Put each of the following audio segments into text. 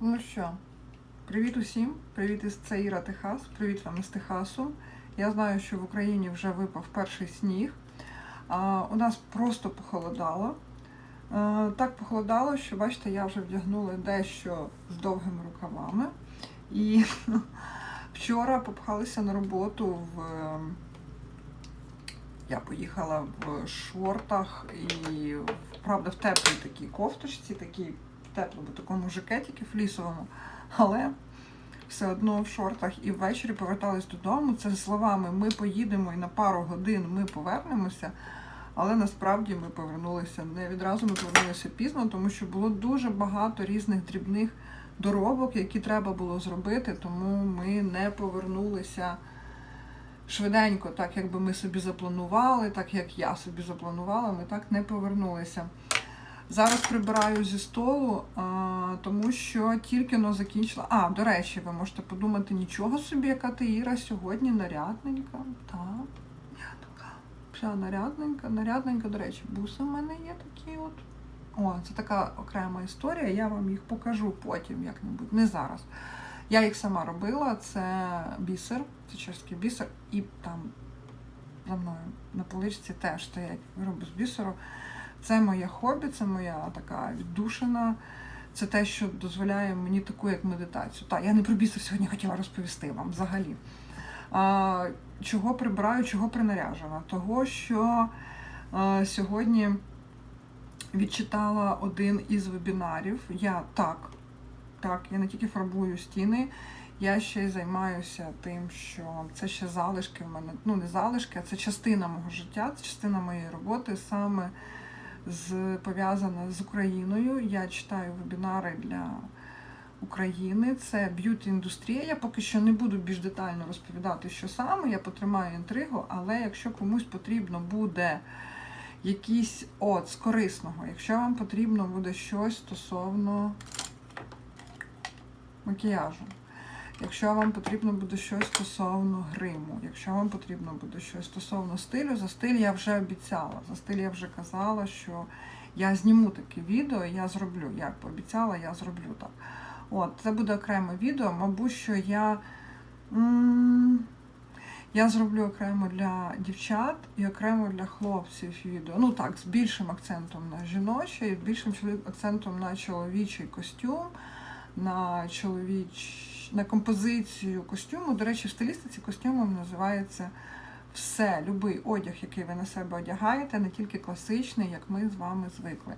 Ну що, привіт усім, привіт із це Іра Техас, привіт вам із Техасу. Я знаю, що в Україні вже випав перший сніг. А, у нас просто похолодало. А, так похолодало, що бачите, я вже вдягнула дещо з довгими рукавами. І вчора попхалися на роботу в. Я поїхала в шортах і, правда, в теплій такій кофточці, такій теплому такому жакетіки флісовому, але все одно в шортах і ввечері повертались додому. Це словами ми поїдемо і на пару годин ми повернемося. Але насправді ми повернулися не відразу, ми повернулися пізно, тому що було дуже багато різних дрібних доробок, які треба було зробити, тому ми не повернулися швиденько, так як би ми собі запланували, так як я собі запланувала, ми так не повернулися. Зараз прибираю зі столу, а, тому що тільки но закінчила. А, до речі, ви можете подумати, нічого собі, яка ти Іра сьогодні нарядненька. Так, я вся нарядненька, нарядненька, до речі, буси в мене є такі от. О, це така окрема історія, я вам їх покажу потім як-небудь, не зараз. Я їх сама робила, це бісер, це чеський бісер, і там за мною на поличці теж стоять вироби з бісеру. Це моє хобі, це моя така віддушина. Це те, що дозволяє мені таку як медитацію. Так, я не про бісер сьогодні хотіла розповісти вам взагалі. А, Чого прибираю, чого принаряжена? Того, що а, сьогодні відчитала один із вебінарів. Я так, так, я не тільки фарбую стіни, я ще й займаюся тим, що це ще залишки в мене, ну не залишки, а це частина мого життя, це частина моєї роботи саме з пов'язана з Україною. Я читаю вебінари для України. Це б'юті-індустрія. Я поки що не буду більш детально розповідати, що саме. Я потримаю інтригу, але якщо комусь потрібно буде якийсь от з корисного, якщо вам потрібно буде щось стосовно макіяжу. Якщо вам потрібно буде щось стосовно гриму, якщо вам потрібно буде щось стосовно стилю, за стиль я вже обіцяла. За стиль я вже казала, що я зніму таке відео, я зроблю. Як пообіцяла, я зроблю так. От, це буде окреме відео. Мабуть, що я. Я зроблю окремо для дівчат і окремо для хлопців відео. Ну так, з більшим акцентом на з більшим акцентом на чоловічий костюм, на чоловіч... на композицію костюму. До речі, в стилістиці костюмом називається все, любий одяг, який ви на себе одягаєте, не тільки класичний, як ми з вами звикли.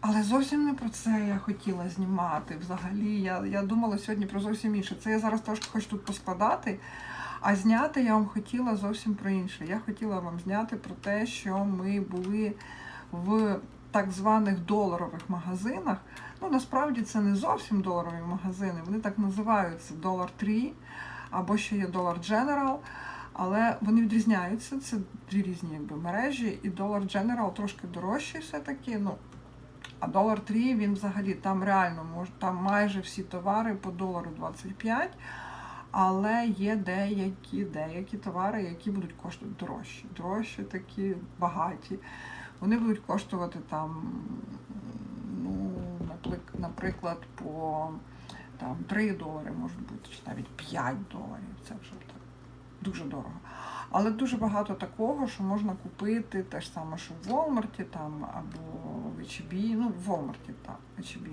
Але зовсім не про це я хотіла знімати. Взагалі, я, я думала сьогодні про зовсім інше. Це я зараз трошки хочу тут поскладати. А зняти я вам хотіла зовсім про інше. Я хотіла вам зняти про те, що ми були в так званих доларових магазинах. Ну, насправді це не зовсім доларові магазини, вони так називаються Dollar Tree або ще є Dollar General. Але вони відрізняються, це дві різні якби, мережі, і Dollar General трошки дорожчий все-таки. Ну, а Dollar Tree, він взагалі там реально мож, там майже всі товари по долару 25, але є деякі, деякі товари, які будуть коштувати дорожчі. Дорожчі такі багаті. Вони будуть коштувати там, ну, наприклад, по там, 3 долари, може бути, чи навіть 5 доларів. Це вже так дуже дорого. Але дуже багато такого, що можна купити те ж саме, що в Walmart там, або в H&B, ну, в Walmart, так, H&B.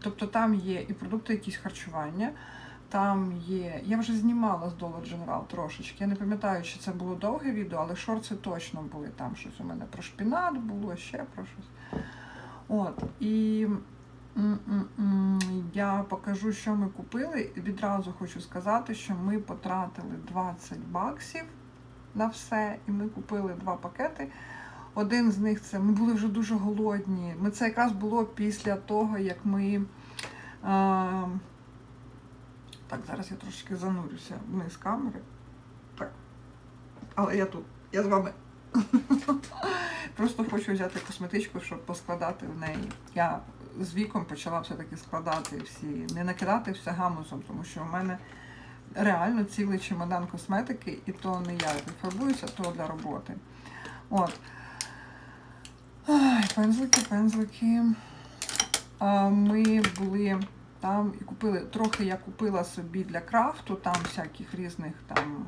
Тобто там є і продукти якісь харчування, там є. Я вже знімала з Dollar General трошечки. Я не пам'ятаю, чи це було довге відео, але шорти точно були. Там щось у мене про шпінат було, ще про щось. От. І я покажу, що ми купили. Відразу хочу сказати, що ми потратили 20 баксів на все, і ми купили два пакети. Один з них це ми були вже дуже голодні. Ми це якраз було після того, як ми. А, так, зараз я трошки занурюся вниз камери. Так. Але я тут, я з вами. Просто хочу взяти косметичку, щоб поскладати в неї. Я з віком почала все-таки складати всі, не накидати все гамузом, тому що в мене реально цілий чемодан косметики, і то не я фарбуюся, то для роботи. От. Ай, пензлики, пензлики. ми були там і купили. Трохи я купила собі для крафту, там всяких різних там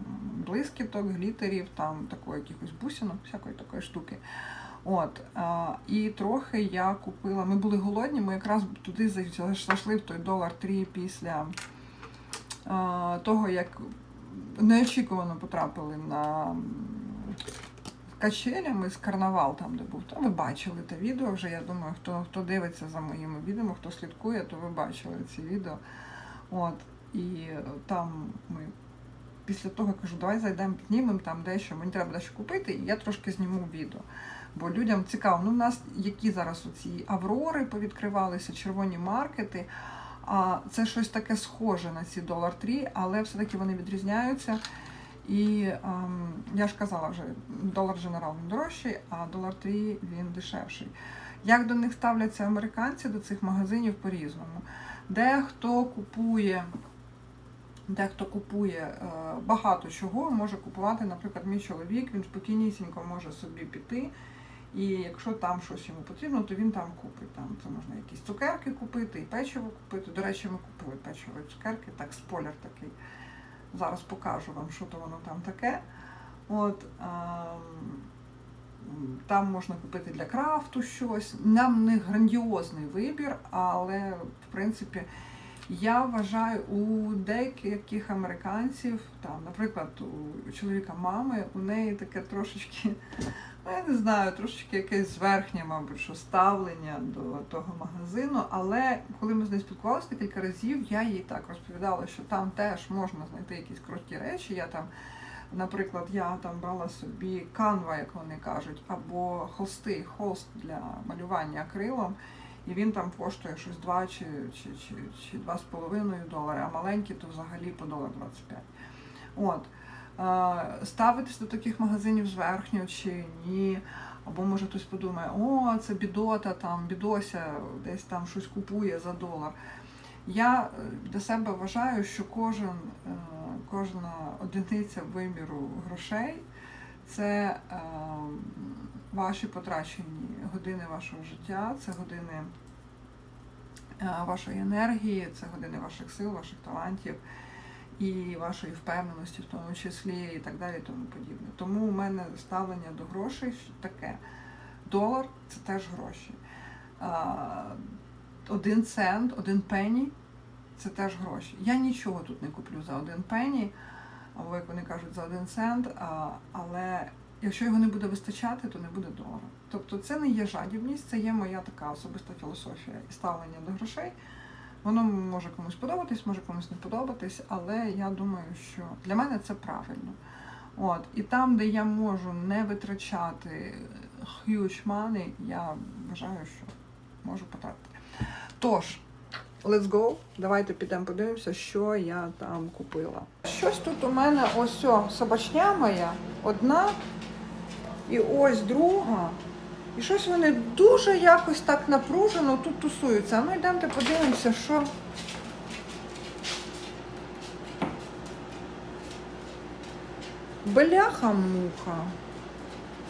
блискіток, глітерів, там такої якихось бусинок, всякої такої штуки. От, а, і трохи я купила. Ми були голодні, ми якраз туди зайшли в той долар 3 після а, того, як неочікувано потрапили на качелями з карнавал, там де був. То ви бачили те відео вже. Я думаю, хто, хто дивиться за моїми відео, хто слідкує, то ви бачили ці відео. От, і там ми після того кажу, давай зайдемо, піднімемо там дещо, мені треба дещо купити, і я трошки зніму відео. Бо людям цікаво, ну у нас які зараз оці аврори повідкривалися, червоні маркети. А це щось таке схоже на ці долар 3, але все-таки вони відрізняються. І ем, я ж казала вже, долар General він дорожчий, а долар 3 він дешевший. Як до них ставляться американці до цих магазинів по-різному. Дехто купує, дехто купує е, багато чого, може купувати, наприклад, мій чоловік, він спокійнісінько може собі піти. І якщо там щось йому потрібно, то він там купить. Там це можна якісь цукерки купити, і печиво купити. До речі, ми купили печиво і цукерки, так, спойлер такий. Зараз покажу вам, що то воно там таке. От, ем, там можна купити для крафту щось. Нам не грандіозний вибір, але в принципі я вважаю у деяких американців, там, наприклад, у чоловіка мами, у неї таке трошечки, ну я не знаю, трошечки якесь зверхнє, мабуть, що ставлення до того магазину. Але коли ми з нею спілкувалися декілька разів, я їй так розповідала, що там теж можна знайти якісь круті речі. Я там, наприклад, я там брала собі канва, як вони кажуть, або холсти, холст для малювання акрилом. І він там коштує щось 2 чи, чи, чи, чи 2,5 долари, а маленький то взагалі по долар 25. От. Е, Ставитись до таких магазинів зверхньо чи ні. Або може хтось подумає, о, це бідота, там, бідося десь там щось купує за долар. Я е, для себе вважаю, що кожен, е, кожна одиниця виміру грошей це ваші потрачені години вашого життя, це години е, вашої енергії, це години ваших сил, ваших талантів і вашої впевненості, в тому числі, і так далі, і тому подібне. Тому у мене ставлення до грошей таке. Долар це теж гроші. Один цент, один пені це теж гроші. Я нічого тут не куплю за один пені, або як вони кажуть, за один цент, але якщо його не буде вистачати, то не буде долара. Тобто це не є жадібність, це є моя така особиста філософія і ставлення до грошей. Воно може комусь подобатись, може комусь не подобатись, але я думаю, що для мене це правильно. От, і там, де я можу не витрачати huge money, я вважаю, що можу потратити. Тож, let's go. Давайте підемо подивимося, що я там купила. Щось тут у мене ось о, собачня моя, одна, і ось друга. І щось вони дуже якось так напружено тут тусуються. А ну йдемте подивимося, що. Бляха-муха.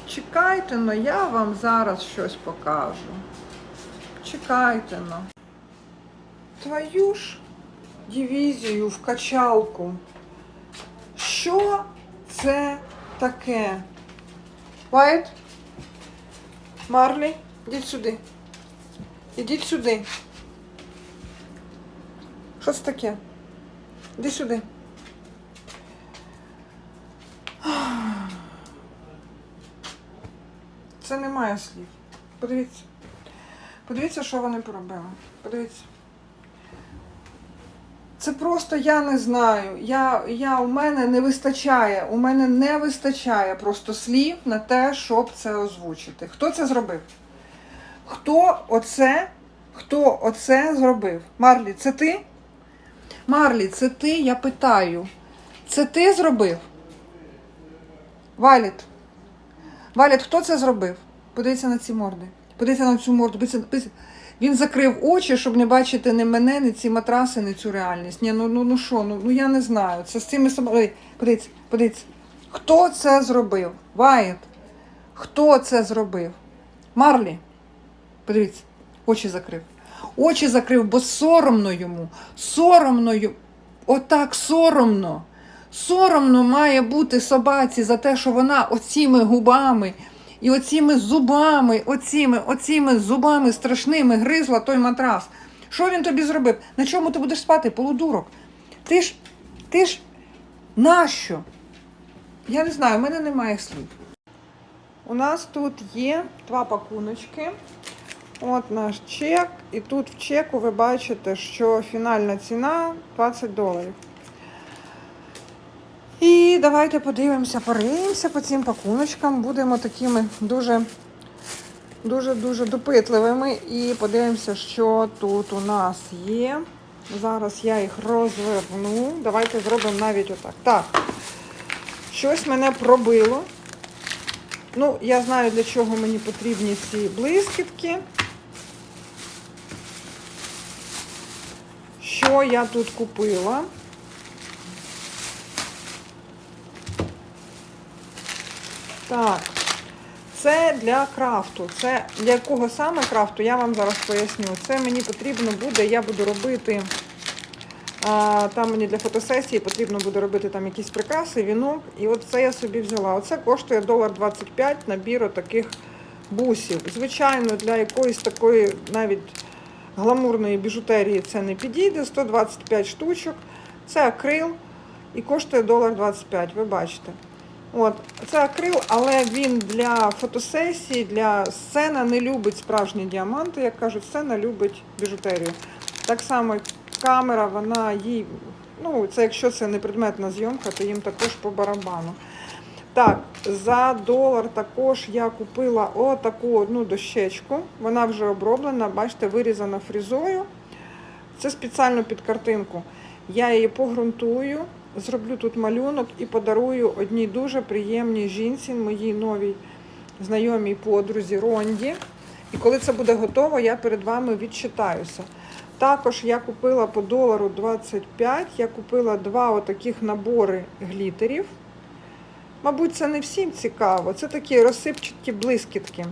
Чекайте, но я вам зараз щось покажу. Чекайте но. Твою ж дивізію в качалку. Що це таке? Вайт? Марлі, ідіть сюди. Ідіть сюди. Що це таке? Іди сюди. Це немає слів. Подивіться. Подивіться, що вони поробили. Подивіться. Це просто я не знаю. Я, я, У мене не вистачає, у мене не вистачає просто слів на те, щоб це озвучити. Хто це зробив? Хто оце, хто оце зробив? Марлі, це ти? Марлі, це ти, я питаю. Це ти зробив? Валіт. Валіт, хто це зробив? Подивіться на ці морди. Подивіться на цю морду. Подивіться. Він закрив очі, щоб не бачити ні мене, ні ці матраси, ні цю реальність. Ні, ну ну ну що, ну, ну я не знаю. Це з цими собою. Подивіться, подивіться. Хто це зробив? Вайт. Хто це зробив? Марлі. Подивіться, очі закрив. очі закрив, бо соромно йому. Соромно йому. Отак соромно. Соромно має бути собаці за те, що вона оціми губами і оціми зубами, оціми, оціми зубами страшними гризла той матрас. Що він тобі зробив? На чому ти будеш спати, полудурок? Ти ж, ти ж, нащо? Я не знаю, в мене немає слів. У нас тут є два пакуночки. От наш чек. І тут в чеку ви бачите, що фінальна ціна 20 доларів. І давайте подивимося, пориємося по цим пакуночкам. Будемо такими дуже дуже-дуже допитливими і подивимося, що тут у нас є. Зараз я їх розверну. Давайте зробимо навіть отак. Так, щось мене пробило. Ну, я знаю, для чого мені потрібні ці блискітки. Що я тут купила? Так, це для крафту. Це для якого саме крафту, я вам зараз поясню. Це мені потрібно буде, я буду робити. Там мені для фотосесії потрібно буде робити там якісь прикраси, вінок. І от це я собі взяла. Оце коштує долар 25 набір таких бусів. Звичайно, для якоїсь такої навіть гламурної біжутерії це не підійде. 125 штучок. Це акрил і коштує долар 25, ви бачите. От, Це акрил, але він для фотосесії, для сцена не любить справжні діаманти, як кажуть, сцена любить біжутерію. Так само камера, вона їй, ну, це якщо це не предметна зйомка, то їм також по барабану. Так, за долар також я купила отаку одну дощечку. Вона вже оброблена, бачите, вирізана фрізою. Це спеціально під картинку. Я її погрунтую, зроблю тут малюнок і подарую одній дуже приємній жінці, моїй новій знайомій подрузі Ронді. І коли це буде готово, я перед вами відчитаюся. Також я купила по долару 25, я купила два отаких набори глітерів. Мабуть, це не всім цікаво. Це такі розсипчаті блискітки.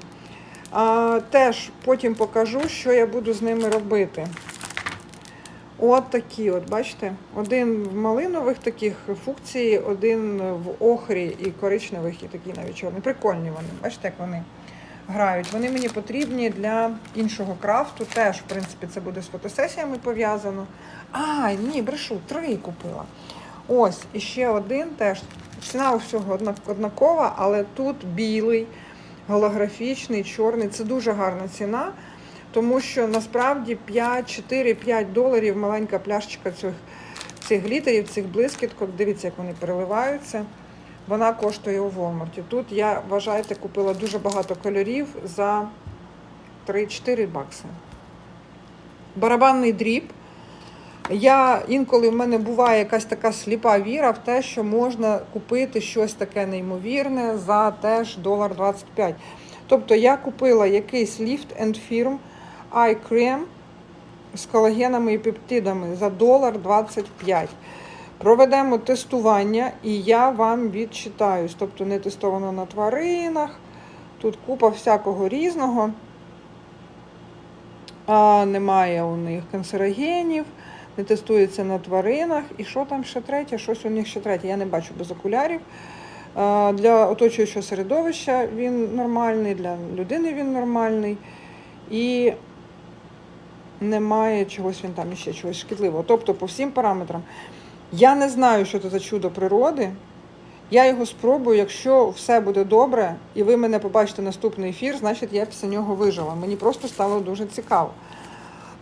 А, Теж потім покажу, що я буду з ними робити. От такі, от, бачите? Один в малинових таких функцій, один в охрі і коричневих, і такі навіть чорні. Прикольні вони. Бачите, як вони грають. Вони мені потрібні для іншого крафту. Теж, в принципі, це буде з фотосесіями пов'язано. А, ні, брешу, три купила. Ось, і ще один теж. Ціна у всього однакова, але тут білий, голографічний, чорний. Це дуже гарна ціна, тому що насправді 5-4-5 доларів маленька пляшечка цих цих глітерів, цих блискіток. Дивіться, як вони переливаються. Вона коштує у Walmart. Тут я, вважайте, купила дуже багато кольорів за 3-4 бакси. Барабанний дріб. Я інколи в мене буває якась така сліпа віра в те, що можна купити щось таке неймовірне за теж долар 25. Тобто я купила якийсь Lift and Firm Cream з колагенами і пептидами за долар 25. Проведемо тестування і я вам відчитаюсь. Тобто не тестовано на тваринах. Тут купа всякого різного. А, Немає у них канцерогенів не тестується на тваринах. І що там ще третє? Щось у них ще третє. Я не бачу без окулярів. Для оточуючого середовища він нормальний, для людини він нормальний. І немає чогось він там іще чогось шкідливого. Тобто, по всім параметрам. Я не знаю, що це за чудо природи. Я його спробую, якщо все буде добре, і ви мене побачите наступний ефір, значить я після нього вижила. Мені просто стало дуже цікаво.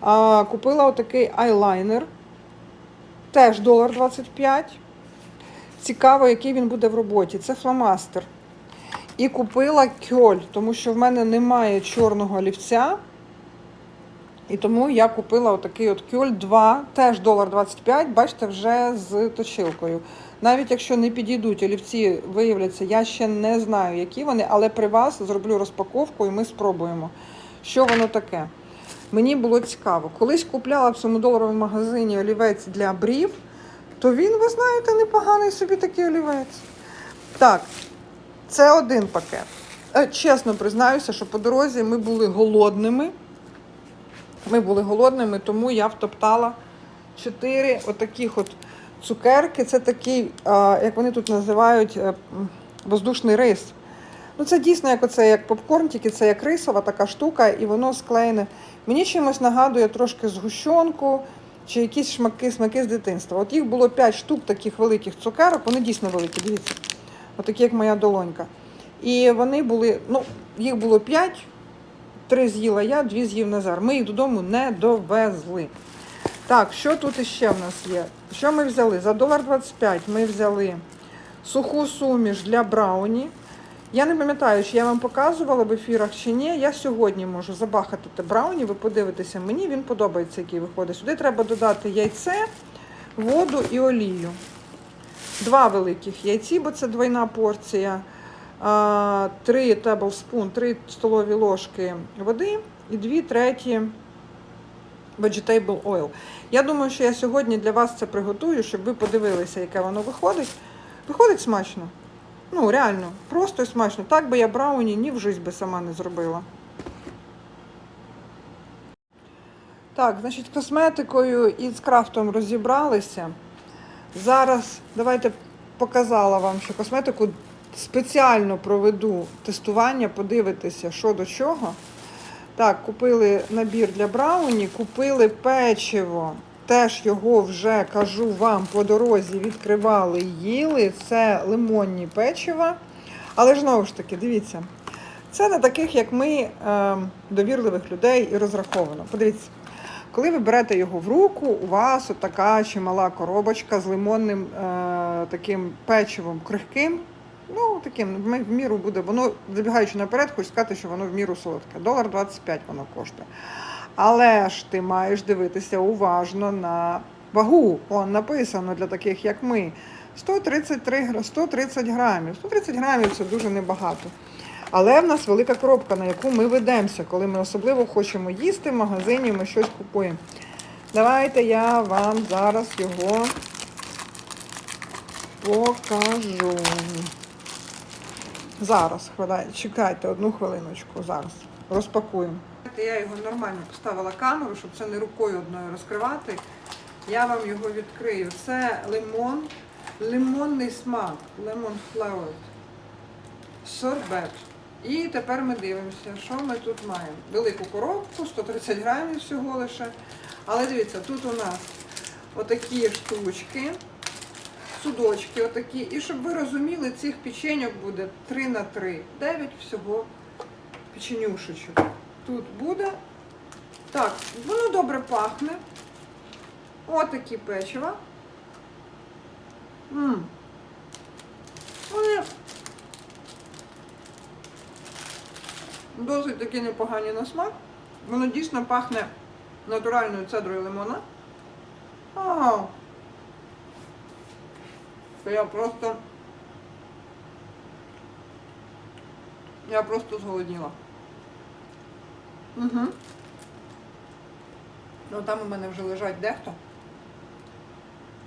А, Купила отакий айлайнер. Теж долар 25. Цікаво, який він буде в роботі. Це фломастер. І купила кьоль, тому що в мене немає чорного олівця. І тому я купила отакий от кьоль 2, теж долар 25, бачите, вже з точилкою. Навіть якщо не підійдуть олівці, виявляться, я ще не знаю, які вони, але при вас зроблю розпаковку і ми спробуємо, що воно таке. Мені було цікаво. Колись купляла в цьому доларовому магазині олівець для брів, то він, ви знаєте, непоганий собі такий олівець. Так, це один пакет. Чесно признаюся, що по дорозі ми були голодними. Ми були голодними, тому я втоптала чотири отаких от цукерки. Це такий, як вони тут називають, е, воздушний рис. Ну, це дійсно як оце, як попкорн, тільки це як рисова така штука, і воно склеєне. Мені чимось нагадує трошки згущенку чи якісь шмаки, смаки з дитинства. От їх було 5 штук таких великих цукерок, вони дійсно великі, дивіться. Отакі, як моя долонька. І вони були, ну, їх було 5, три з'їла я, дві з'їв Назар. Ми їх додому не довезли. Так, що тут іще в нас є? Що ми взяли? За долар 25 ми взяли суху суміш для брауні. Я не пам'ятаю, чи я вам показувала в ефірах чи ні. Я сьогодні можу забахати те брауні, ви подивитеся, мені він подобається, який виходить. Сюди треба додати яйце, воду і олію. Два великих яйці, бо це двойна порція. А, Три таблспун, три столові ложки води і дві треті vegetable oil. Я думаю, що я сьогодні для вас це приготую, щоб ви подивилися, яке воно виходить. Виходить смачно. Ну, реально, просто і смачно. Так би я брауні ні в житті би сама не зробила. Так, значить, косметикою і з крафтом розібралися. Зараз давайте показала вам, що косметику спеціально проведу тестування, подивитися, що до чого. Так, купили набір для брауні, купили печиво. Теж його вже кажу вам по дорозі відкривали, їли. Це лимонні печива. Але ж знову ж таки, дивіться, це на таких, як ми, е, довірливих людей і розраховано. Подивіться, коли ви берете його в руку, у вас така чимала коробочка з лимонним е, таким печивом крихким. Ну, таким в міру буде. Воно, забігаючи наперед, хочу сказати, що воно в міру солодке. Долар 25 воно коштує. Але ж ти маєш дивитися уважно на вагу. Он написано для таких, як ми. 133, гра- 130 грамів. 130 грамів це дуже небагато. Але в нас велика коробка, на яку ми ведемося, коли ми особливо хочемо їсти в магазині, ми щось купуємо. Давайте я вам зараз його покажу. Зараз, чекайте одну хвилиночку, зараз розпакуємо. Я його нормально поставила камеру, щоб це не рукою одною розкривати. Я вам його відкрию. Це лимон, лимонний смак, lemon flavored, сорбет. І тепер ми дивимося, що ми тут маємо. Велику коробку, 130 грамів всього лише. Але дивіться, тут у нас отакі штучки, судочки отакі. І щоб ви розуміли, цих печеньок буде 3 на 3. 9 всього печенюшечок. Тут буде. Так, воно добре пахне. Отакі печива. М. Вони досить такі непогані на смак. Воно дійсно пахне натуральною цедрою лимона. Це я просто. Я просто зголодніла. Угу. Ну там у мене вже лежать дехто.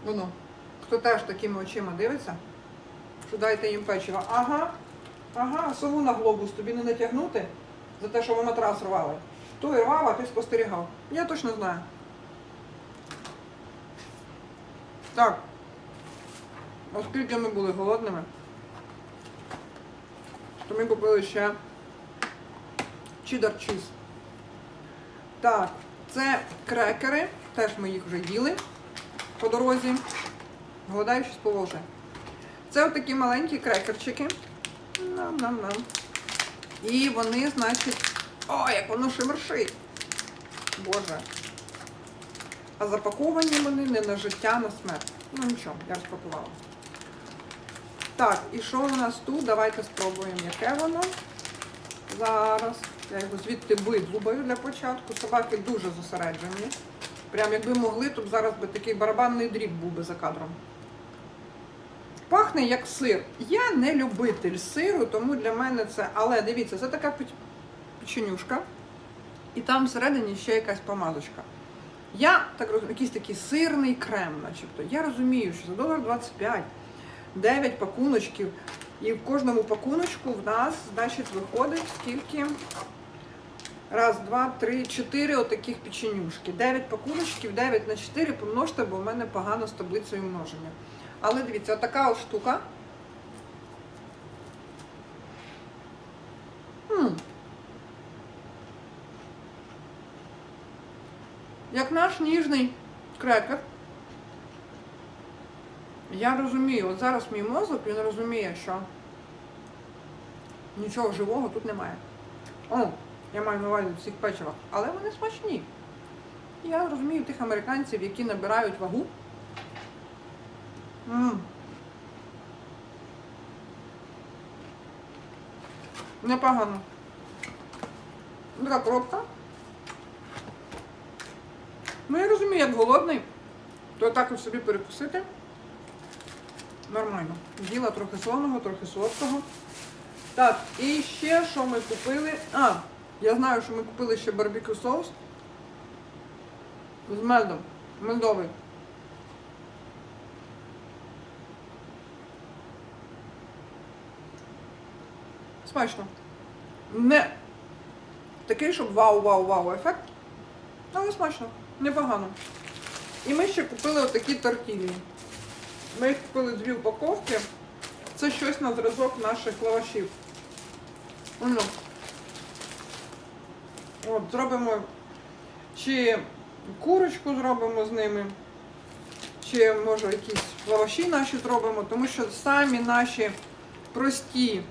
Воно. Хто теж такими очима дивиться, що дайте їм печиво. Ага, ага, сову на глобус тобі не натягнути за те, що ви матрас рвали. Той рвав, а ти спостерігав. Я точно знаю. Так. Оскільки ми були голодними, то ми купили ще чидар чіз. Так, це крекери, теж ми їх вже їли по дорозі. Голодаючись повоже. Це отакі маленькі крекерчики. Нам-нам-нам. І вони, значить, о, як воно шимершить. Боже. А запаковані вони не на життя, а на смерть. Ну нічого, я розпакувала. Так, і що у нас тут? Давайте спробуємо, яке воно. Зараз. Я його звідти видлубаю для початку. Собаки дуже зосереджені. Прям якби могли, то б зараз би такий барабанний дріб був би за кадром. Пахне як сир. Я не любитель сиру, тому для мене це. Але дивіться, це така печенюшка. І там всередині ще якась помазочка. Я так розумію, якийсь такий сирний крем, начебто. Я розумію, що за долар 25, 9 пакуночків. І в кожному пакуночку в нас, значить, виходить скільки Раз, два, три, чотири отаких печенюшки. 9 пакуночків, 9 на 4 помножте, бо в мене погано з таблицею множення. Але дивіться, отака от штука. М. Як наш ніжний крекер. Я розумію, от зараз мій мозок, він розуміє, що нічого живого тут немає. О, я маю на увазі в цих печивах, але вони смачні. Я розумію тих американців, які набирають вагу. М. Непогано. Така коробка. Ну, я розумію, як голодний, то так собі перекусити. Нормально. Діла трохи солоного, трохи солодкого. Так, і ще що ми купили. А, я знаю, що ми купили ще барбекю соус з медом. Медовий. Смачно. Не такий, щоб вау-вау-вау ефект. Але смачно, непогано. І ми ще купили отакі тортілі. Ми їх купили дві упаковки. Це щось на зразок наших лавашів. Ну. От, зробимо чи курочку зробимо з ними, чи може якісь лаваші наші зробимо, тому що самі наші прості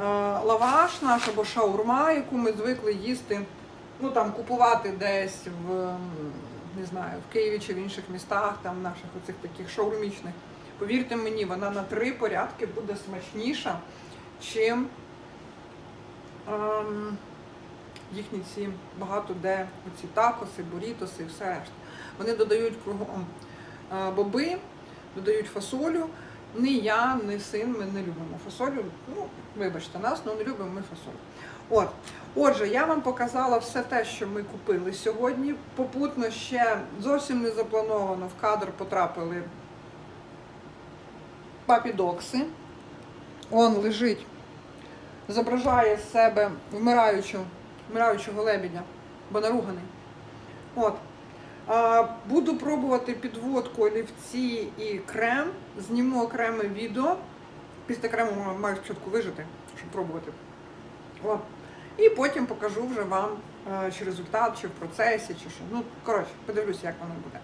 е, лаваш наш або шаурма, яку ми звикли їсти, ну там купувати десь в не знаю, в Києві чи в інших містах, там наших оцих таких шаурмічних. Повірте мені, вона на три порядки буде смачніша, чим ем, їхні ці багато де оці такоси, бурітоси і все решта. Вони додають кругом е, боби, додають фасолю. Ні я, ні син, ми не любимо фасолю. Ну, вибачте нас, ну не любимо ми фасолю. От. Отже, я вам показала все те, що ми купили сьогодні. Попутно ще зовсім не заплановано в кадр потрапили папідокси. Он лежить, зображає з себе вмираючу, вмираючого лебедя, бо наруганий. От. А, буду пробувати підводку олівці і крем. Зніму окреме відео. Після крему маю спочатку вижити, щоб пробувати. От. І потім покажу вже вам, е, чи результат, чи в процесі, чи що. Ну, коротше, подивлюся, як воно буде.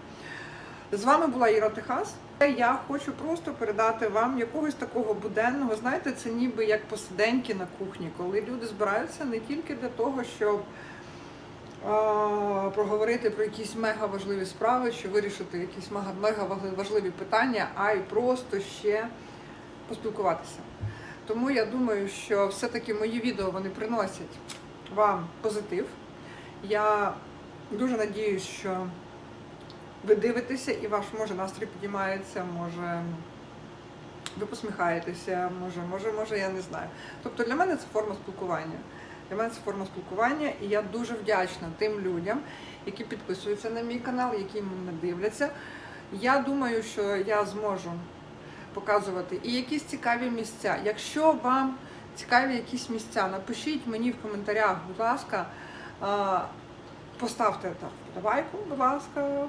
З вами була Іра Техас. Я хочу просто передати вам якогось такого буденного, знаєте, це ніби як посиденьки на кухні, коли люди збираються не тільки для того, щоб проговорити про якісь мега важливі справи, чи вирішити якісь мега важливі питання, а й просто ще поспілкуватися. Тому я думаю, що все-таки мої відео вони приносять вам позитив. Я дуже надіюсь, що ви дивитеся і ваш може настрій підіймається, може ви посміхаєтеся, може, може, може, я не знаю. Тобто для мене це форма спілкування. Для мене це форма спілкування, і я дуже вдячна тим людям, які підписуються на мій канал, які мене дивляться. Я думаю, що я зможу показувати і якісь цікаві місця. Якщо вам цікаві якісь місця, напишіть мені в коментарях, будь ласка, поставте так вподобайку, будь ласка.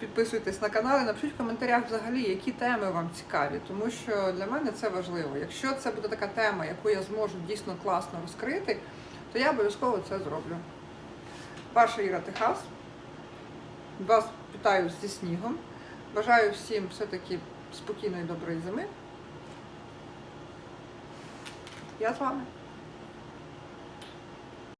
Підписуйтесь на канал і напишіть в коментарях взагалі, які теми вам цікаві, тому що для мене це важливо. Якщо це буде така тема, яку я зможу дійсно класно розкрити, то я обов'язково це зроблю. Ваша Іра Техас. Вас вітаю зі снігом. Бажаю всім все-таки спокійної доброї зими. Я з вами.